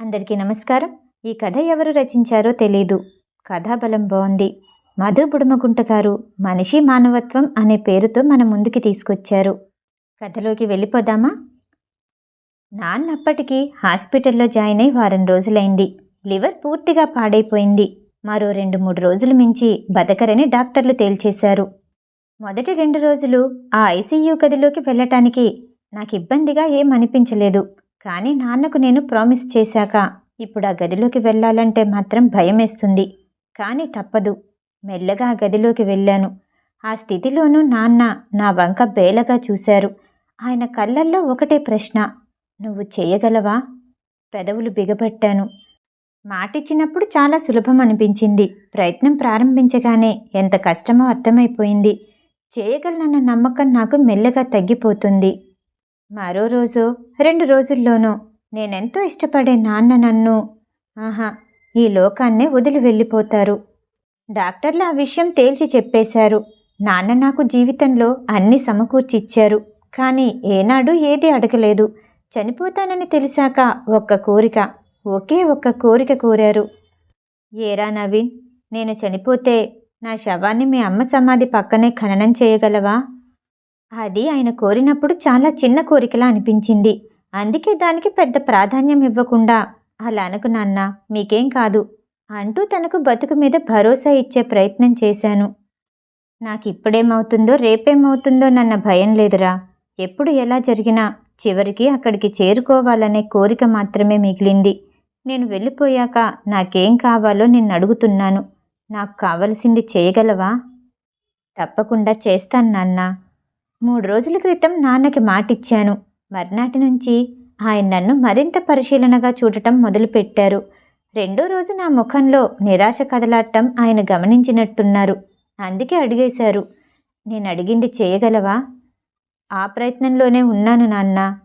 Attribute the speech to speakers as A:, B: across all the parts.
A: అందరికీ నమస్కారం. ఈ కథ ఎవరు రచించారో తెలీదు. కథాబలం బాగుంది మధు బుడమగుంట గారు మనిషి మానవత్వం అనే పేరుతో మన ముందుకి తీసుకొచ్చారు. కథలోకి వెళ్ళిపోదామా? నాన్నప్పటికీ హాస్పిటల్లో జాయిన్ అయి వారం రోజులైంది. లివర్ పూర్తిగా పాడైపోయింది. మరో రెండు మూడు రోజులు మించి బతకరని డాక్టర్లు తేల్చేశారు. మొదటి రెండు రోజులు ఆ ఐసీయూ గదిలోకి వెళ్ళటానికి నాకు ఇబ్బందిగా ఏం అనిపించలేదు కానీ నాన్నకు నేను ప్రామిస్ చేశాక ఇప్పుడు ఆ గదిలోకి వెళ్ళాలంటే మాత్రం భయమేస్తుంది. కానీ తప్పదు. మెల్లగా ఆ గదిలోకి వెళ్ళాను. ఆ స్థితిలోనూ నాన్న నా వంక బేలగా చూశారు. ఆయన కళ్ళల్లో ఒకటే ప్రశ్న నువ్వు చేయగలవా? పెదవులు బిగబట్టాను మాటిచ్చినప్పుడు చాలా సులభం అనిపించింది. ప్రయత్నం ప్రారంభించగానే ఎంత కష్టమో అర్థమైపోయింది. చేయగలనన్న నమ్మకం నాకు మెల్లగా తగ్గిపోతుంది. మరో రోజు రెండు రోజుల్లోనూ నేనెంతో ఇష్టపడే నాన్న నన్ను. ఆహా ఈ లోకాన్నే వదిలి వెళ్ళిపోతారు. డాక్టర్లు ఆ విషయం తేల్చి చెప్పేశారు. నాన్న నాకు జీవితంలో అన్ని సమకూర్చిచ్చారు. కానీ ఏనాడు ఏది అడగలేదు. చనిపోతానని తెలిసాక ఒక్క కోరిక ఒకే ఒక్క కోరిక కోరారు. ఏరా నవీన్ నేను చనిపోతే నా శవాన్ని మీ అమ్మ సమాధి పక్కనే ఖననం చేయగలవా? అది ఆయన కోరినప్పుడు చాలా చిన్న కోరికలా అనిపించింది. అందుకే దానికి పెద్ద ప్రాధాన్యం ఇవ్వకుండా అలా అనుకు నాన్న మీకేం కాదు అంటూ తనకు బతుకు మీద భరోసా ఇచ్చే ప్రయత్నం చేశాను. నాకు ఇప్పుడేమవుతుందో రేపేమవుతుందో నన్న భయం లేదురా. ఎప్పుడు ఎలా జరిగినా చివరికి అక్కడికి చేరుకోవాలనే కోరిక మాత్రమే మిగిలింది. నేను వెళ్ళిపోయాక నాకేం కావాలో నిన్ను అడుగుతున్నాను నాకు కావలసింది చేయగలవా? తప్పకుండా చేస్తాను నాన్నా. మూడు రోజుల క్రితం నాన్నకి మాటిచ్చాను. మర్నాటి నుంచి ఆయన నన్ను మరింత పరిశీలనగా చూడటం మొదలుపెట్టారు. రెండో రోజు నా ముఖంలో నిరాశ కదలాటం ఆయన గమనించినట్టున్నారు. అందుకే అడిగేశారు నేను అడిగింది చేయగలవా? ఆ ప్రయత్నంలోనే ఉన్నాను నాన్న.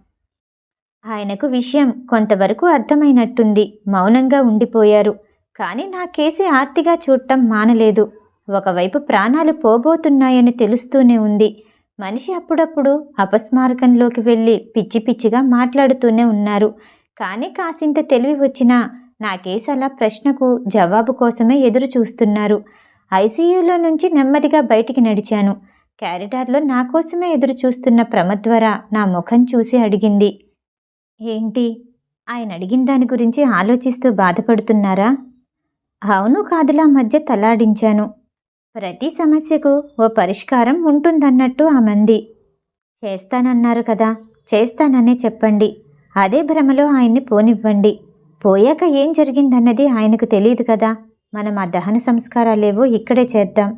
A: ఆయనకు విషయం కొంతవరకు అర్థమైనట్టుంది. మౌనంగా ఉండిపోయారు. కానీ నా కేసి ఆర్తిగా చూడటం మానలేదు. ఒకవైపు ప్రాణాలు పోబోతున్నాయని తెలుస్తూనే ఉంది. మనిషి అప్పుడప్పుడు అపస్మారకంలోకి వెళ్ళి పిచ్చి పిచ్చిగా మాట్లాడుతూనే ఉన్నారు. కానీ కాసింత తెలివి వచ్చినా నా కేసు అలా ప్రశ్నకు జవాబు కోసమే ఎదురు చూస్తున్నారు. ఐసీయూలో నుంచి నెమ్మదిగా బయటికి నడిచాను. క్యారిడార్లో నా కోసమే ఎదురు చూస్తున్న ప్రమద్వర నా ముఖం చూసి అడిగింది. ఏంటి? ఆయన అడిగిన దాని గురించి ఆలోచిస్తూ బాధపడుతున్నారా? అవును కాదులా మధ్య తలాడించాను. ప్రతి సమస్యకు ఓ పరిష్కారం ఉంటుందన్నట్టు ఆ మంది చేస్తానన్నారు కదా చేస్తాననే చెప్పండి. అదే భ్రమలో ఆయన్ని పోనివ్వండి. పోయాక ఏం జరిగిందన్నది ఆయనకు తెలియదు కదా మనం ఆ దహన సంస్కారాలేవో ఇక్కడే చేద్దాం.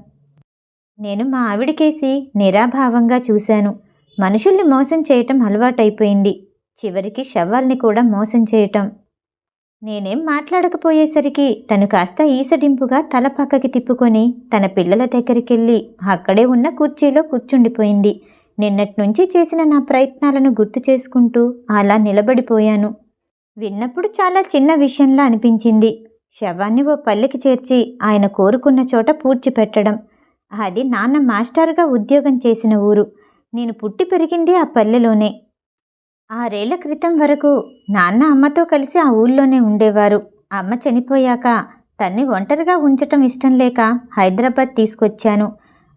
A: నేను మా ఆవిడకేసి నిరాభావంగా చూశాను. మనుషుల్ని మోసం చేయటం అలవాటైపోయింది. చివరికి శవాల్ని కూడా మోసం చేయటం. నేనేం మాట్లాడకపోయేసరికి తను కాస్త ఈసడింపుగా తల పక్కకి తిప్పుకొని తన పిల్లల దగ్గరికెళ్ళి అక్కడే ఉన్న కుర్చీలో కూర్చుండిపోయింది. నిన్నటి నుంచి చేసిన నా ప్రయత్నాలను గుర్తు చేసుకుంటూ అలా నిలబడిపోయాను. విన్నప్పుడు చాలా చిన్న విషయంలా అనిపించింది. శవాన్ని ఓ పల్లెకి చేర్చి ఆయన కోరుకున్న చోట పూడ్చిపెట్టడం. అది నాన్న మాస్టర్గా ఉద్యోగం చేసిన ఊరు. నేను పుట్టి పెరిగింది ఆ పల్లెలోనే. ఆరేళ్ళ క్రితం వరకు నాన్న అమ్మతో కలిసి ఆ ఊళ్ళోనే ఉండేవారు. అమ్మ చనిపోయాక తన్ని ఒంటరిగా ఉంచటం ఇష్టం లేక హైదరాబాద్ తీసుకొచ్చాను.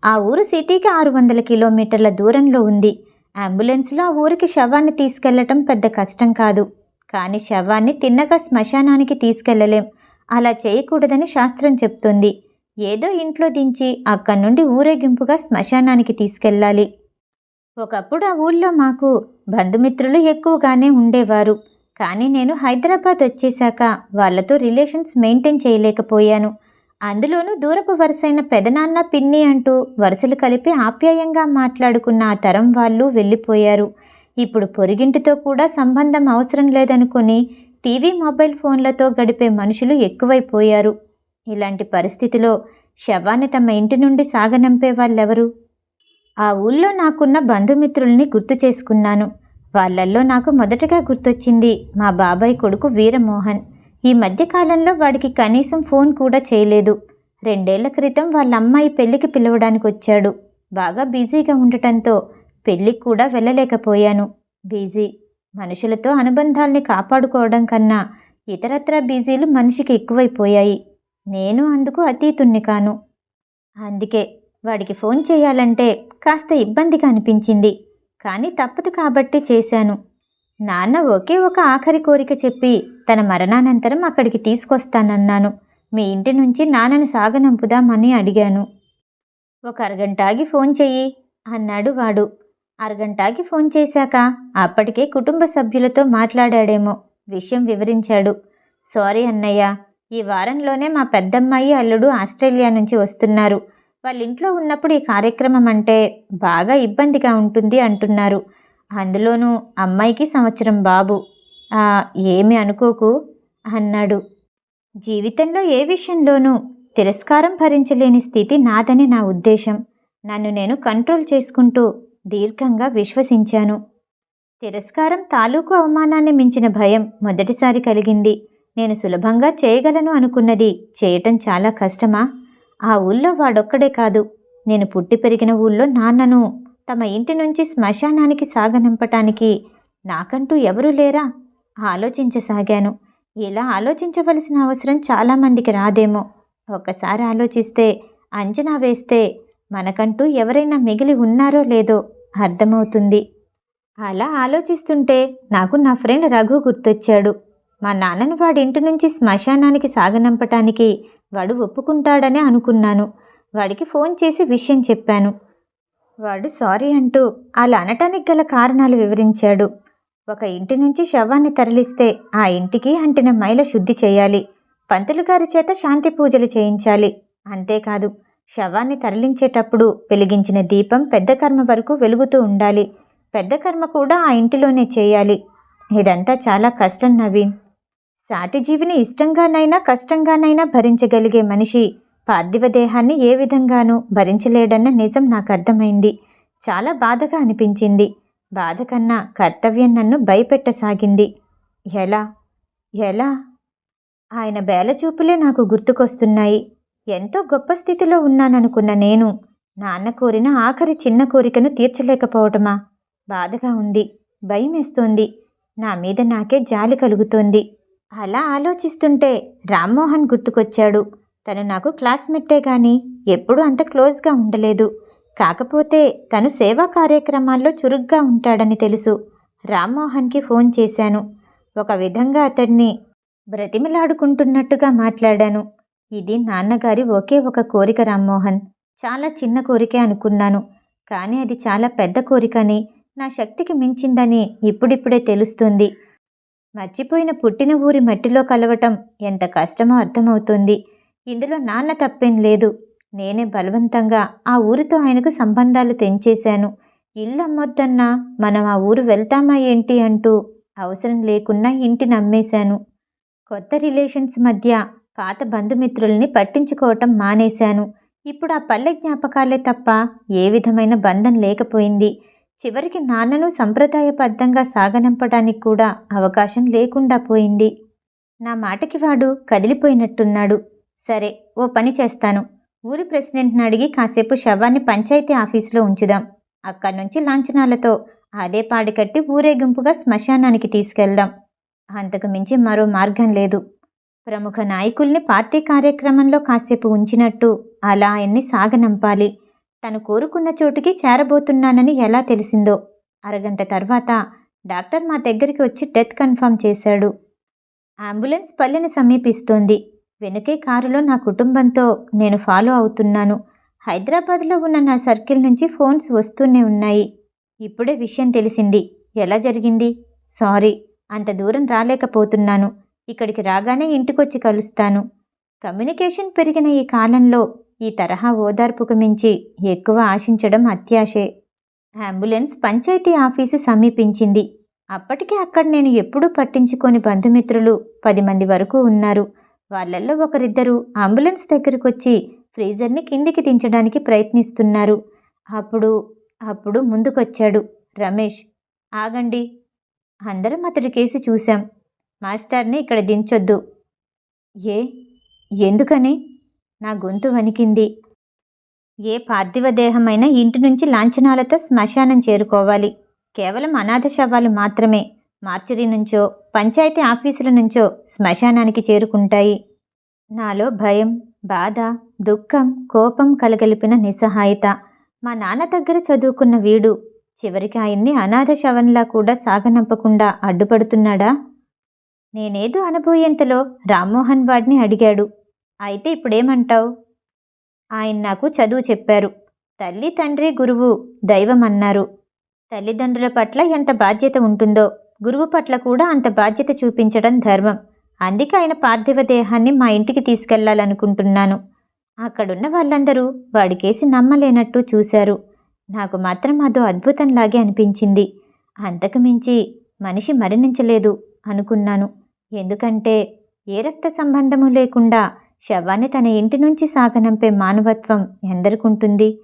A: ఆ ఊరు సిటీకి ఆరు వందల కిలోమీటర్ల దూరంలో ఉంది. అంబులెన్స్లో ఆ ఊరికి శవాన్ని తీసుకెళ్ళటం పెద్ద కష్టం కాదు. కానీ శవాన్ని తిన్నగా శ్మశానానికి తీసుకెళ్ళలేం. అలా చేయకూడదని శాస్త్రం చెప్తుంది. ఏదో ఇంట్లో దించి అక్కడి నుండి ఊరేగింపుగా శ్మశానానికి తీసుకెళ్ళాలి. ఒకప్పుడు ఆ ఊళ్ళో మాకు బంధుమిత్రులు ఎక్కువగానే ఉండేవారు. కానీ నేను హైదరాబాద్ వచ్చేశాక వాళ్ళతో రిలేషన్స్ మెయింటైన్ చేయలేకపోయాను. అందులోనూ దూరపు వరుసైన పెదనాన్న పిన్ని అంటూ వరుసలు కలిపి ఆప్యాయంగా మాట్లాడుకున్న ఆ తరం వాళ్ళు వెళ్ళిపోయారు. ఇప్పుడు పొరిగింటితో కూడా సంబంధం అవసరం లేదనుకొని టీవీ మొబైల్ ఫోన్లతో గడిపే మనుషులు ఎక్కువైపోయారు. ఇలాంటి పరిస్థితిలో శవాన్ని తమ ఇంటి నుండి సాగనంపే వాళ్ళెవరు? ఆ ఊళ్ళో నాకున్న బంధుమిత్రుల్ని గుర్తు చేసుకున్నాను. వాళ్ళల్లో నాకు మొదటగా గుర్తొచ్చింది మా బాబాయ్ కొడుకు వీరమోహన్. ఈ మధ్యకాలంలో వాడికి కనీసం ఫోన్ కూడా చేయలేదు. రెండేళ్ళ క్రితం వాళ్ళ అమ్మాయి పెళ్ళికి పిలవడానికి వచ్చాడు. బాగా బిజీగా ఉండటంతో పెళ్ళికి కూడా వెళ్ళలేకపోయాను. బిజీ. మనుషులతో అనుబంధాల్ని కాపాడుకోవడం కన్నా ఇతరత్రా బిజీలు మనిషికి ఎక్కువైపోయాయి. నేను అందుకు అతీతుణ్ణి కాను. అందుకే వాడికి ఫోన్ చేయాలంటే కాస్త ఇబ్బందిగా అనిపించింది. కానీ తప్పదు కాబట్టి చేశాను. నాన్న ఒకే ఒక ఆఖరి కోరిక చెప్పి తన మరణానంతరం అక్కడికి తీసుకొస్తానన్నాను. మీ ఇంటి నుంచి నాన్నను సాగనంపుదామని అడిగాను. ఒక అరగంటాగి ఫోన్ చెయ్యి అన్నాడు వాడు. అరగంటాగి ఫోన్ చేశాక అప్పటికే కుటుంబ సభ్యులతో మాట్లాడాడేమో విషయం వివరించాడు. సారీ అన్నయ్య ఈ వారంలోనే మా పెద్దమ్మాయి అల్లుడు ఆస్ట్రేలియా నుంచి వస్తున్నారు. వాళ్ళ ఇంట్లో ఉన్నప్పుడు ఈ కార్యక్రమం అంటే బాగా ఇబ్బందిగా ఉంటుంది అంటున్నారు. అందులోనూ అమ్మాయికి సంవత్సరం బాబు. ఏమి అనుకోకు అన్నాడు. జీవితంలో ఏ విషయంలోనూ తిరస్కారం భరించలేని స్థితి నాదని నా ఉద్దేశం. నన్ను నేను కంట్రోల్ చేసుకుంటూ దీర్ఘంగా విశ్వసించాను. తిరస్కారం తాలూకు అవమానాన్ని మించిన భయం మొదటిసారి కలిగింది. నేను సులభంగా చేయగలను అనుకున్నది చేయటం చాలా కష్టమా? ఆ ఊళ్ళో వాడొక్కడే కాదు. నేను పుట్టి పెరిగిన ఊళ్ళో నాన్నను. తమ ఇంటి నుంచి శ్మశానానికి సాగనంపటానికి నాకంటూ ఎవరూ లేరా? ఆలోచించసాగాను. ఇలా ఆలోచించవలసిన అవసరం చాలామందికి రాదేమో. ఒక్కసారి ఆలోచిస్తే అంచనా వేస్తే మనకంటూ ఎవరైనా మిగిలి ఉన్నారో లేదో అర్థమవుతుంది. అలా ఆలోచిస్తుంటే నాకు నా ఫ్రెండ్ రఘు గుర్తొచ్చాడు. మా నాన్నను వాడింటి నుంచి శ్మశానానికి సాగనంపటానికి వాడు ఒప్పుకుంటాడనే అనుకున్నాను. వాడికి ఫోన్ చేసి విషయం చెప్పాను. వాడు సారీ అంటూ అలా అనటానికి గల కారణాలు వివరించాడు. ఒక ఇంటి నుంచి శవాన్ని తరలిస్తే ఆ ఇంటికి అంటిన మైల శుద్ధి చేయాలి. పంతులు గారి చేత శాంతి పూజలు చేయించాలి. అంతేకాదు శవాన్ని తరలించేటప్పుడు వెలిగించిన దీపం పెద్ద కర్మ వరకు వెలుగుతూ ఉండాలి. పెద్ద కర్మ కూడా ఆ ఇంటిలోనే చేయాలి. ఇదంతా చాలా కష్టం నవీన్. సాటి జీవిని ఇష్టంగానైనా కష్టంగానైనా భరించగలిగే మనిషి పార్థివ దేహాన్ని ఏ విధంగానూ భరించలేడన్న నిజం నాకు అర్థమైంది. చాలా బాధగా అనిపించింది. బాధ కన్నా కర్తవ్యం నన్ను భయపెట్టసాగింది. ఎలా? ఎలా? ఆయన బేలచూపులే నాకు గుర్తుకొస్తున్నాయి. ఎంతో గొప్ప స్థితిలో ఉన్నాననుకున్న నేను నాన్న కోరిన ఆఖరి చిన్న కోరికను తీర్చలేకపోవటమా? బాధగా ఉంది. భయమేస్తోంది. నా మీద నాకే జాలి కలుగుతోంది. అలా ఆలోచిస్తుంటే రామ్మోహన్ గుర్తుకొచ్చాడు. తను నాకు క్లాస్మేట్టే కానీ ఎప్పుడూ అంత క్లోజ్గా ఉండలేదు. కాకపోతే తను సేవా కార్యక్రమాల్లో చురుగ్గా ఉంటాడని తెలుసు. రామ్మోహన్కి ఫోన్ చేశాను. ఒక విధంగా అతడిని బ్రతిమిలాడుకుంటున్నట్టుగా మాట్లాడాను. ఇది నాన్నగారి ఒకే ఒక కోరిక రామ్మోహన్. చాలా చిన్న కోరికే అనుకున్నాను. కానీ అది చాలా పెద్ద కోరికని నా శక్తికి మించిందని ఇప్పుడిప్పుడే తెలుస్తుంది. మర్చిపోయిన పుట్టిన ఊరి మట్టిలో కలవటం ఎంత కష్టమో అర్థమవుతుంది. ఇందులో నాన్న తప్పేం లేదు. నేనే బలవంతంగా ఆ ఊరితో ఆయనకు సంబంధాలు తెంచేశాను. ఇల్లు అమ్మొద్దన్నా మనం ఆ ఊరు వెళ్తామా ఏంటి అంటూ అవసరం లేకున్నా ఇంటిని అమ్మేశాను కొత్త రిలేషన్స్ మధ్య పాత బంధుమిత్రుల్ని పట్టించుకోవటం మానేశాను. ఇప్పుడు ఆ పల్లె జ్ఞాపకాలే తప్ప ఏ విధమైన బంధం లేకపోయింది. చివరికి నాన్నను సంప్రదాయబద్ధంగా సాగనంపడానికి కూడా అవకాశం లేకుండా పోయింది. నా మాటకి వాడు కదిలిపోయినట్టున్నాడు. సరే ఓ పని చేస్తాను. ఊరి ప్రెసిడెంట్ని అడిగి కాసేపు శవాన్ని పంచాయతీ ఆఫీసులో ఉంచుదాం. అక్కడి నుంచి లాంఛనాలతో అదే పాడి కట్టి ఊరేగింపుగా శ్మశానానికి తీసుకెళ్దాం. అంతకు మించి మరో మార్గం లేదు. ప్రముఖ నాయకుల్ని పార్టీ కార్యక్రమంలో కాసేపు ఉంచినట్టు అలా ఆయన్ని సాగనంపాలి. తను కోరుకున్న చోటుకి చేరబోతున్నానని ఎలా తెలిసిందో. అరగంట తర్వాత డాక్టర్ మా దగ్గరికి వచ్చి డెత్ కన్ఫర్మ్ చేశాడు. అంబులెన్స్ పల్లెని సమీపిస్తోంది. వెనుకే కారులో నా కుటుంబంతో నేను ఫాలో అవుతున్నాను. హైదరాబాద్లో ఉన్న నా సర్కిల్ నుంచి ఫోన్స్ వస్తూనే ఉన్నాయి. ఇప్పుడే విషయం తెలిసింది. ఎలా జరిగింది? సారీ అంత దూరం రాలేకపోతున్నాను. ఇక్కడికి రాగానే ఇంటికొచ్చి కలుస్తాను. కమ్యూనికేషన్ పెరిగిన ఈ కాలంలో ఈ తరహా ఓదార్పుకు మించి ఎక్కువ ఆశించడం అత్యాశే. అంబులెన్స్ పంచాయతీ ఆఫీసు సమీపించింది. అప్పటికే అక్కడ నేను ఎప్పుడూ పట్టించుకోని బంధుమిత్రులు పది మంది వరకు ఉన్నారు. వాళ్ళల్లో ఒకరిద్దరు అంబులెన్స్ దగ్గరకు వచ్చి ఫ్రీజర్ని కిందికి దించడానికి ప్రయత్నిస్తున్నారు. అప్పుడు అప్పుడు ముందుకొచ్చాడు రమేష్. ఆగండి. అందరం అతడి కేసి చూశాం. మాస్టర్ని ఇక్కడ దించొద్దు. ఏ? ఎందుకని? నా గొంతు వణికింది. ఏ పార్థివ దేహమైనా ఇంటి నుంచి లాంఛనాలతో శ్మశానం చేరుకోవాలి. కేవలం అనాథ శవాలు మాత్రమే. మార్చరీ నుంచో పంచాయతీ ఆఫీసుల నుంచో శ్మశానానికి చేరుకుంటాయి. నాలో భయం బాధ దుఃఖం కోపం కలగలిపిన నిస్సహాయత. మా నాన్న దగ్గర చదువుకున్న వీడు చివరికి ఆయన్ని అనాథ శవంలా కూడా సాగనంపకుండా అడ్డుపడుతున్నాడా? నేనేదో అనబోయేంతలో రామ్మోహన్ వాడిని అడిగాడు. అయితే ఇప్పుడేమంటావు? ఆయన నాకు చదువు చెప్పారు. తల్లి తండ్రి గురువు దైవం అన్నారు తల్లిదండ్రుల పట్ల ఎంత బాధ్యత ఉంటుందో గురువు పట్ల కూడా అంత బాధ్యత చూపించడం ధర్మం. అందుకే ఆయన పార్థివ దేహాన్ని మా ఇంటికి తీసుకెళ్ళాలనుకుంటున్నాను. అక్కడున్న వాళ్ళందరూ వాడికేసి నమ్మలేనట్టు చూశారు. నాకు మాత్రం అదో అద్భుతంలాగే అనిపించింది. అంతకు మించి మనిషి మరణించలేదు అనుకున్నాను. ఎందుకంటే ఏ రక్త సంబంధము లేకుండా శవాన్ని తన ఇంటి నుంచి సాగనంపే మానవత్వం ఎందరికుంటుంది?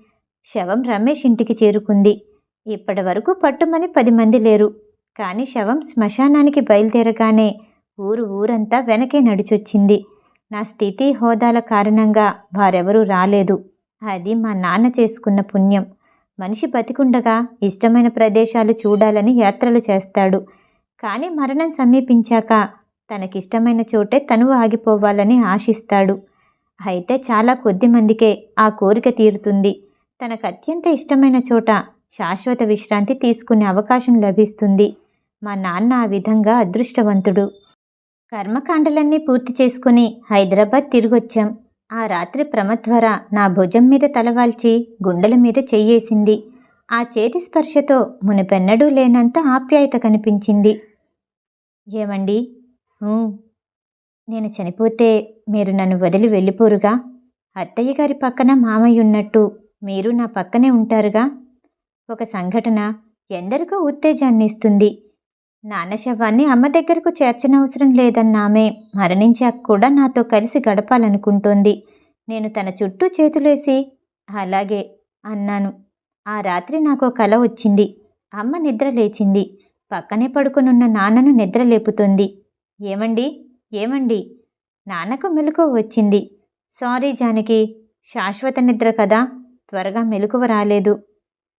A: శవం రమేష్ ఇంటికి చేరుకుంది. ఇప్పటి వరకు పట్టుమని పది మంది లేరు. కానీ శవం శ్మశానానికి బయలుదేరగానే ఊరు ఊరంతా వెనకే నడిచొచ్చింది. నా స్థితి హోదాల కారణంగా వారెవరూ రాలేదు. అది మా నాన్న చేసుకున్న పుణ్యం. మనిషి బతికుండగా ఇష్టమైన ప్రదేశాలు చూడాలని యాత్రలు చేస్తాడు. కానీ మరణం సమీపించాక తనకిష్టమైన చోటే తను ఆగిపోవాలని ఆశిస్తాడు. అయితే చాలా కొద్ది మందికే ఆ కోరిక తీరుతుంది. తనకు అత్యంత ఇష్టమైన చోట శాశ్వత విశ్రాంతి తీసుకునే అవకాశం లభిస్తుంది. మా నాన్న ఆ విధంగా అదృష్టవంతుడు. కర్మకాండలన్నీ పూర్తి చేసుకుని హైదరాబాద్ తిరిగొచ్చాం. ఆ రాత్రి ప్రమద్వర నా భుజం మీద తలవాల్చి గుండెల మీద చెయ్యేసింది. ఆ చేతి స్పర్శతో మునిపెన్నడూ లేనంత ఆప్యాయత కనిపించింది. ఏమండి? నేను చనిపోతే మీరు నన్ను వదిలి వెళ్ళిపోరుగా? అత్తయ్య గారి పక్కన మామయ్య ఉన్నట్టు మీరు నా పక్కనే ఉంటారుగా? ఒక సంఘటన ఎందరికో ఉత్తేజాన్ని ఇస్తుంది. నాన్న శవాన్ని అమ్మ దగ్గరకు చేర్చనవసరం లేదన్న ఆమె మరణించాక కూడా నాతో కలిసి గడపాలనుకుంటోంది. నేను తన చుట్టూ చేతులేసి అలాగే అన్నాను. ఆ రాత్రి నాకు కల వచ్చింది. అమ్మ నిద్ర లేచింది. పక్కనే పడుకునున్న నాన్నను నిద్ర లేపుతుంది. ఏమండి? ఏమండి? నాన్నకు మెలకువ వచ్చింది. సారీ జానకి శాశ్వత నిద్ర కదా? త్వరగా మెలకువ రాలేదు.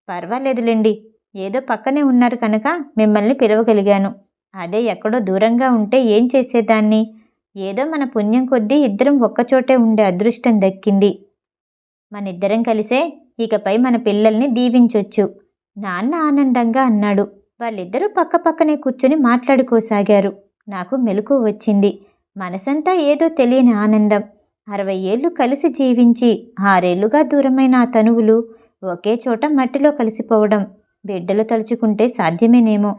A: పర్వాలేదులేండి. ఏదో పక్కనే ఉన్నారు కనుక మిమ్మల్ని పిలవగలిగాను. అదే ఎక్కడో దూరంగా ఉంటే ఏం చేసేదాన్ని? ఏదో మన పుణ్యం కొద్దీ ఇద్దరం ఒక్కచోటే ఉండే అదృష్టం దక్కింది. మనిద్దరం కలిసే ఇకపై మన పిల్లల్ని దీవించొచ్చు. నాన్న ఆనందంగా అన్నాడు. వాళ్ళిద్దరూ పక్క పక్కనే కూర్చొని మాట్లాడుకోసాగారు. నాకు మెలకు వచ్చింది. మనసంతా ఏదో తెలియని ఆనందం. అరవై ఏళ్ళు కలిసి జీవించి ఆరేళ్ళుగా దూరమైన ఆ తనువులు ఒకే చోట మట్టిలో కలిసిపోవడం బిడ్డలు తలుచుకుంటే సాధ్యమేనేమో.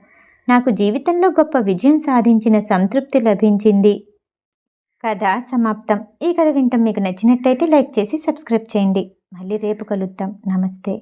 A: నాకు జీవితంలో గొప్ప విజయం సాధించిన సంతృప్తి లభించింది. కథ సమాప్తం. ఈ కథ వింటాం మీకు నచ్చినట్టయితే లైక్ చేసి సబ్స్క్రైబ్ చేయండి. మళ్ళీ రేపు కలుద్దాం. నమస్తే.